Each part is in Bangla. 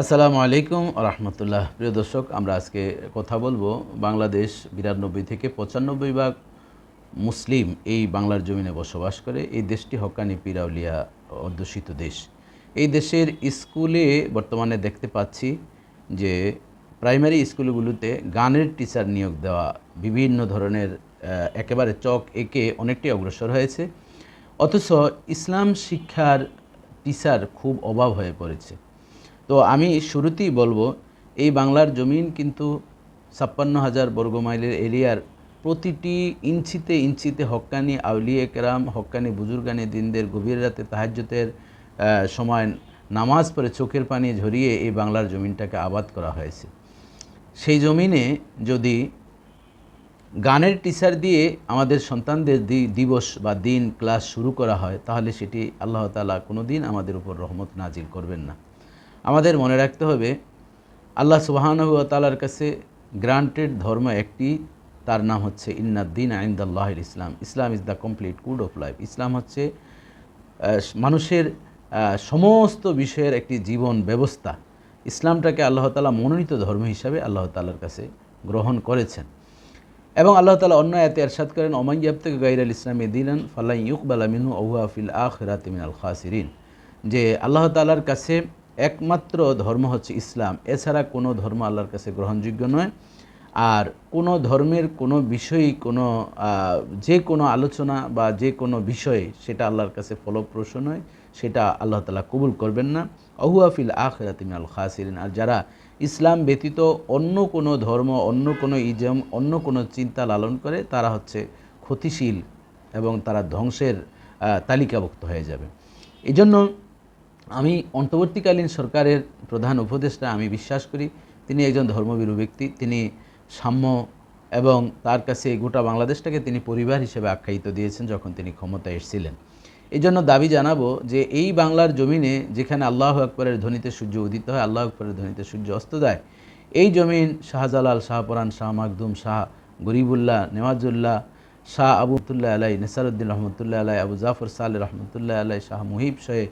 আসসালামু আলাইকুম রহমতুল্লাহ। প্রিয় দর্শক, আমরা আজকে কথা বলব বাংলাদেশ বিরানব্বই থেকে পঁচানব্বই ভাগ মুসলিম এই বাংলার জমিনে বসবাস করে। এই দেশটি হকানি পিরাউলিয়া অধ্যুষিত দেশ। এই দেশের স্কুলে বর্তমানে দেখতে পাচ্ছি যে প্রাইমারি স্কুলগুলোতে গানের টিচার নিয়োগ দেওয়া বিভিন্ন ধরনের একেবারে চক একে অনেকটাই অগ্রসর হয়েছে। অথচ ইসলাম শিক্ষার টিচার খুব অভাব হয়ে পড়েছে। তো আমি শুরুতেই বলব, এই বাংলার জমিন কিন্তু ছাপ্পান্ন হাজার বর্গমাইলের এরিয়ার প্রতিটি ইঞ্চিতে ইঞ্চিতে হক্কানি আউলিয়া কেরাম, হক্কানি বুজুর্গানি দিনদের গভীর রাতে তাহাজ্যতের সময় নামাজ পড়ে চোখের পানি ঝরিয়ে এই বাংলার জমিনটাকে আবাদ করা হয়েছে। সেই জমিনে যদি গানের টিচার দিয়ে আমাদের সন্তানদের দিবস বা দিন ক্লাস শুরু করা হয়, তাহলে সেটি আল্লাহ তালা কোনো দিন আমাদের উপর রহমত নাজিল করবেন না। আমাদের মনে রাখতে হবে, আল্লাহ সুবাহানহু তালার কাছে গ্রান্টেড ধর্ম একটি, তার নাম হচ্ছে ইন্নাদ্দিন আইন্দাল্লাহ ইসলাম। Islam is the complete code of life ইসলাম হচ্ছে মানুষের সমস্ত বিষয়ের একটি জীবন ব্যবস্থা। ইসলামটাকে আল্লাহ তালা মনোনীত ধর্ম হিসাবে আল্লাহ তালার কাছে গ্রহণ করেছেন। এবং আল্লাহ তালা অন্য আয়াতে এরশাদ করেন ওমাইয়াব থেকে গাইরাল ইসলামে দিলেন ফাল্লাই ইউকবালা মিনু আখ আখরাত মিনাল খাসিরিন। যে আল্লাহ তালার কাছে একমাত্র ধর্ম হচ্ছে ইসলাম। এছাড়া কোনো ধর্ম আল্লাহর কাছে গ্রহণযোগ্য নয়। আর কোনো ধর্মের কোনো বিষয়ই কোনো যে কোনো আলোচনা বা যে কোনো বিষয়ে সেটা আল্লাহর কাছে ফলপ্রসূ নয়। সেটা আল্লাহ তালা কবুল করবেন না। অহুয়াফিল আখরাত মিনাল খাসিরিন। আর যারা ইসলাম ব্যতীত অন্য কোনো ধর্ম, অন্য কোনো ইজম, অন্য কোনো চিন্তা লালন করে, তারা হচ্ছে ক্ষতিশীল এবং তারা ধ্বংসের তালিকাভুক্ত হয়ে যাবে। এই জন্য আমি অন্তর্বর্তীকালীন সরকারের প্রধান উপদেষ্টা, আমি বিশ্বাস করি। তিনি একজন ধর্মবীর ব্যক্তি। তিনি সাম্য এবং তার কাছে গোটা বাংলাদেশটাকে তিনি পরিবার হিসেবে আখ্যায়িত দিয়েছেন যখন তিনি ক্ষমতায় এসেছিলেন। এই জন্য দাবি জানাব যে এই বাংলার জমিনে যেখানে আল্লাহ আকবরের ধ্বনিতে সূর্য উদিত হয়, আল্লাহ আকবরের ধ্বনিতে সূর্য অস্ত যায়, এই জমিন শাহজালাল শাহপরান শাহ মাকদুম শাহ গরিবুল্লাহ নেওয়াজুল্লাহ শাহ আবুতুল্লাহ আলাই নেসারুদ্দিন রহমতুল্লাহ আলাই, আবু জাফর সাল রহমতুল্লাহ আলাই, শাহ মুহিব শহে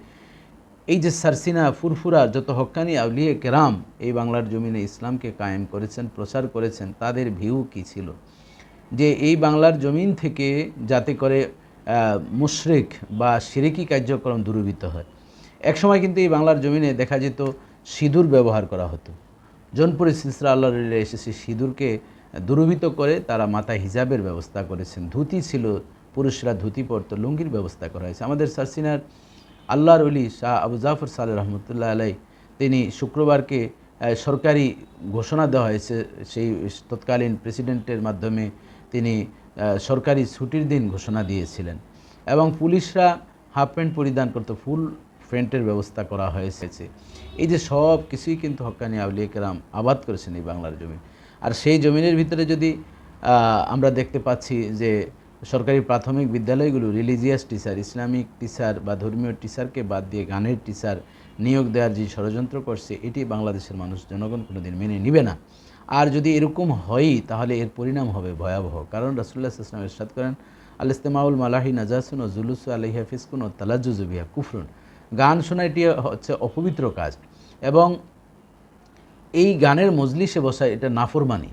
এই যে সারসিনা, ফুরফুরা, যত হক্কানি আউলিয়ে কেরাম এই বাংলার জমিনে ইসলামকে কায়েম করেছেন, প্রচার করেছেন, তাদের ভিউ কি ছিল? যে এই বাংলার জমিন থেকে যাতে করে মুশরিক বা সিরেকি কার্যক্রম দূরীভূত হয়। একসময় কিন্তু এই বাংলার জমিনে দেখা যেত সিঁদুর ব্যবহার করা হতো। জনপুরি সিলসিলা আল্লাহ এসেছে সিঁদুরকে দূরীভূত করে তারা মাথায় হিজাবের ব্যবস্থা করেছেন। ধুতি ছিল, পুরুষরা ধুতি পরত, লুঙ্গির ব্যবস্থা করা হয়েছে। আমাদের সারসিনার আল্লাহর অলি শাহ আবু জাফর সালে রহমতুল্লাহ আলাই, তিনি শুক্রবারকে সরকারি ঘোষণা দেওয়া হয়েছে, সেই তৎকালীন প্রেসিডেন্টের মাধ্যমে তিনি সরকারি ছুটির দিন ঘোষণা দিয়েছিলেন। এবং পুলিশরা হাফ প্যান্ট পরিধান করতে, ফুল ফ্রেন্টের ব্যবস্থা করা হয়েছে। এই যে সব কিছুই কিন্তু হক্কানি আউলিয়া কেরাম আবাদ করেছেন এই বাংলার জমি। আর সেই জমিনের ভিতরে যদি আমরা দেখতে পাচ্ছি যে সরকারি প্রাথমিক বিদ্যালয়গুলো রিলিজিয়াস টিচার ইসলামিক টিচার বা ধর্মীয় টিচারকে বাদ দিয়ে গানের টিচার নিয়োগ দেওয়ার যে ষড়যন্ত্র করছে, এটি বাংলাদেশের মানুষ, জনগণ কোনোদিন মেনে নিবে না। আর যদি এরকম হয়ই, তাহলে এর পরিণাম হবে ভয়াবহ। কারণ রাসুল্লাহ ইসলাম এরশাদ করেন আল ইস্তেমাউল মালাহি নাজাসুন ও জুলুসু আলহিয়া ফিসকুন ও তালাজুজুবিয়া কুফরুন। গান শোনা এটি হচ্ছে অপবিত্র কাজ। এবং এই গানের মজলিসে বসা এটা নাফরমানি।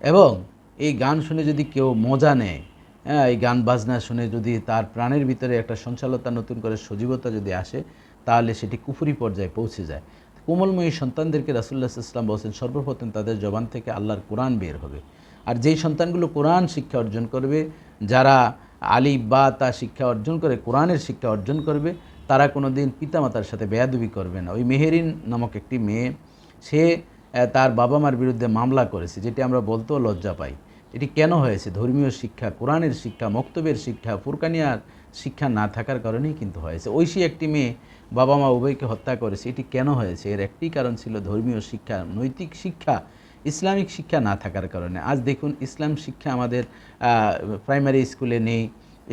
এবং এই গান শুনে যদি কেউ মজা নেয় হ্যাঁ এই গান বাজনা শুনে যদি তার প্রাণের ভিতরে একটা সঞ্চালতা নতুন করে সজীবতা যদি আসে, তাহলে সেটি কুফুরি পর্যায়ে পৌঁছে যায়। কোমলময়ী সন্তানদেরকে রাসুল্লাহ ইসলাম বলছেন, সর্বপ্রথম তাদের জবান থেকে আল্লাহর কোরআন বের হবে। আর যেই সন্তানগুলো কোরআন শিক্ষা অর্জন করবে, যারা আলী বা তা শিক্ষা অর্জন করে, কোরআনের শিক্ষা অর্জন করবে, তারা কোনো দিন পিতামাতার সাথে বেয়াদুবি করবে না। ওই মেহেরিন নামক একটি মেয়ে, সে তার বাবা মার বিরুদ্ধে মামলা করেছে, যেটি আমরা বলতেও লজ্জা পাই। এটি কেন হয়েছে? ধর্মীয় শিক্ষা, কোরআনের শিক্ষা, মক্তবের শিক্ষা, ফুরকানিয়ার শিক্ষা না থাকার কারণেই কিন্তু হয়েছে। ঐশী একটি মেয়ে বাবা মা উভয়কে হত্যা করেছে। এটি কেন হয়েছে? এর একটি কারণ ছিল ধর্মীয় শিক্ষা, নৈতিক শিক্ষা, ইসলামিক শিক্ষা না থাকার কারণে। আজ দেখুন, ইসলাম শিক্ষা আমাদের প্রাইমারি স্কুলে নেই,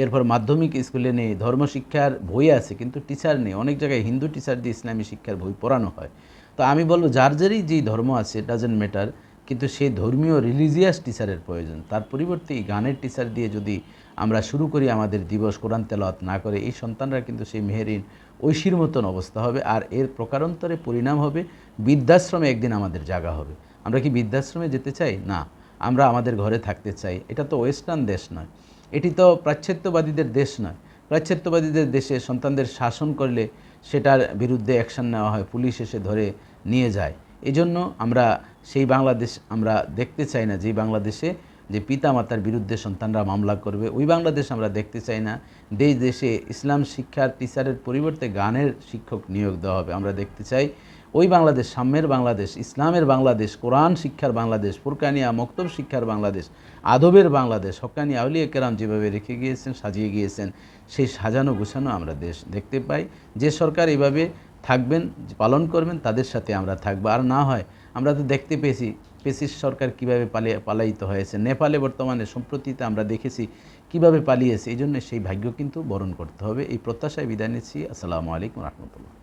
এরপর মাধ্যমিক স্কুলে নেই ধর্মশিক্ষার বই আছে, কিন্তু টিচার নেই। অনেক জায়গায় হিন্দু টিচার দিয়ে ইসলামী শিক্ষার বই পড়ানো হয়। তো আমি বলব, যার যারই যেই ধর্ম আছে ডাজেন্ট ম্যাটার কিন্তু সে ধর্মীয় রিলিজিয়াস টিচারের প্রয়োজন। তার পরিবর্তে এই গানের টিচার দিয়ে যদি আমরা শুরু করি আমাদের দিবস, কোরআন তেলাওয়াত না করে, এই সন্তানরা কিন্তু সেই মেহেরিন, ঐশীর মতন অবস্থা হবে আর এর প্রকারান্তরে পরিণাম হবে, বৃদ্ধাশ্রমে একদিন আমাদের জায়গা হবে। আমরা কি বৃদ্ধাশ্রমে যেতে চাই? না, আমরা আমাদের ঘরে থাকতে চাই। এটা তো ওয়েস্টার্ন দেশ নয়। এটি তো প্রাচ্যত্যবাদীদের দেশ নয়। প্রাচ্যত্যবাদীদের দেশে সন্তানদের শাসন করলে সেটার বিরুদ্ধে অ্যাকশন নেওয়া হয়, পুলিশ এসে ধরে নিয়ে যায়। এজন্য আমরা সেই বাংলাদেশ আমরা দেখতে চাই না যেই বাংলাদেশে যে পিতা মাতার বিরুদ্ধে সন্তানরা মামলা করবে, ওই বাংলাদেশ আমরা দেখতে চাই না। দেশ, দেশে ইসলাম শিক্ষার টিচারের পরিবর্তে গানের শিক্ষক নিয়োগ দেওয়া হবে, আমরা দেখতে চাই। ওই বাংলাদেশ, সাম্যের বাংলাদেশ, ইসলামের বাংলাদেশ, কোরআন শিক্ষার বাংলাদেশ, ফুরকানিয়া, মক্তব শিক্ষার বাংলাদেশ, আদবের বাংলাদেশ, হকানি আউলিয়া কেরাম যেভাবে রেখে গিয়েছেন, সাজিয়ে গিয়েছেন, সেই সাজানো গুছানো আমরা দেশ দেখতে পাই। যে সরকার এভাবে থাকবেন, পালন করবেন, তাদের সাথে আমরা থাকব। আর না হয় আমরা তো দেখতে পেয়েছি পেসিস সরকার কীভাবে পালিয়ে, পালায়িত হয়েছে। নেপালে বর্তমানে সম্প্রতিতে আমরা দেখেছি কীভাবে পালিয়েছে, এই জন্য সেই ভাগ্য কিন্তু বরণ করতে হবে। এই প্রত্যাশায় বিদায় নিচ্ছি। আসসালামু আলাইকুম রহমতুল্লাহ।